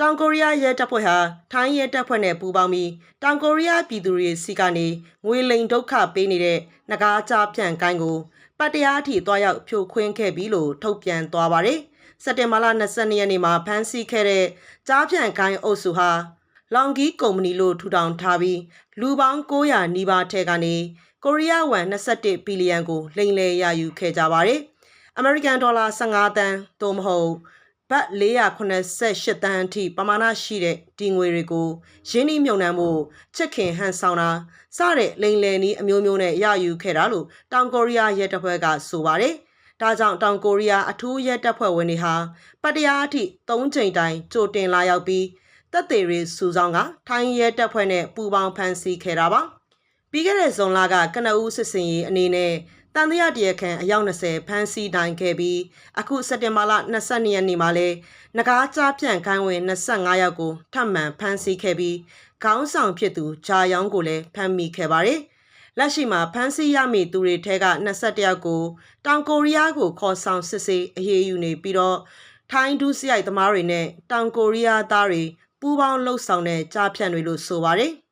တောင်ကိုရီးယားရဲတပ်ဖွဲ့ဟာထိုင်းရဲတပ်ဖွဲ့နဲ့ပူးပေါင်းပြီးတောင်ကိုရီးယားပြည်သူတွေစီကနေငွေလိမ်ဒုက္ခပေးနေတဲ့နဂါးကြားဖြန့်ကိုင်းကိုပတ်တရားအထိတွားရောက်ဖြိုခွင်းခဲ့ပြီလို့ထုတ်ပြန်သွားပါတယ်။စက်တင်ဘာလ22ရက်နေ့မှာဖမ်းဆီးခဲ့တဲ့ကြားဖြန့်ကိုင်းအုပ်စုဟာလောင်ဂီကုမ္ပဏီလို့ထူထောင်ထားပြီးလူပေါင်း900နီးပါးထဲကနေကိုရီးယားဝမ်21ဘီလီယံကိုလိမ်လည်ရယူခဲ့ကြပါတယ်။အမေရိကန်ဒေါ်လာ15တန်းသို့မဟုတ် ဘတ်488တန်းအထိပမာဏရှိတဲ့ဒီငွေတွေကိုရင်းနှီးမြှုပ်နှံမှုချက်ခင်ဟန်ဆောင်တာစတဲ့လိန်လယ်နီးအမျိုးမျိုးနဲ့ရယူခဲ့တာလို့တောင်ကိုရီးယားရဲတပ်ဖွဲ့ကဆိုပါတယ်။ဒါကြောင့်တောင်ကိုရီးယားအထူးရဲတပ်ဖွဲ့ဝင်တွေဟာပတ်တရားအထိ၃ချိန်တိုင်ကြိုတင်လာရောက်ပြီးတပ်သေးတွေစုဆောင်ကထိုင်းရဲတပ်ဖွဲ့နဲ့ပူးပေါင်းဖမ်းဆီးခဲ့တာပါ။ပြီးခဲ့တဲ့ဇွန်လကကနဦးစစ်စင်ရေးအနေနဲ့ တန်တရာတရခန်အယောက်20ဖမ်းဆီးနိုင်ခဲ့ပြီးအခုစက်တင်ဘာလ22ရက်နေ့မှာလဲငကားကြားပြန့်ခိုင်းဝင်25ယောက်ကိုထပ်မံဖမ်းဆီးခဲ့ပြီးခေါင်းဆောင်ဖြစ်သူဂျာယောင်းကိုလည်းဖမ်းမိခဲ့ပါတယ်။လက်ရှိမှာဖမ်းဆီးရမိသူတွေထဲက21ယောက်ကိုတောင်ကိုရီးယားကိုခေါ်ဆောင်စစ်ဆေးအရေးယူနေပြီးတော့ထိုင်းဒုစရိုက်သမားတွေနဲ့တောင်ကိုရီးယားသားတွေပူးပေါင်းလှုပ်ဆောင်တဲ့ကြားဖြန့်တွေလို့ဆိုပါတယ်။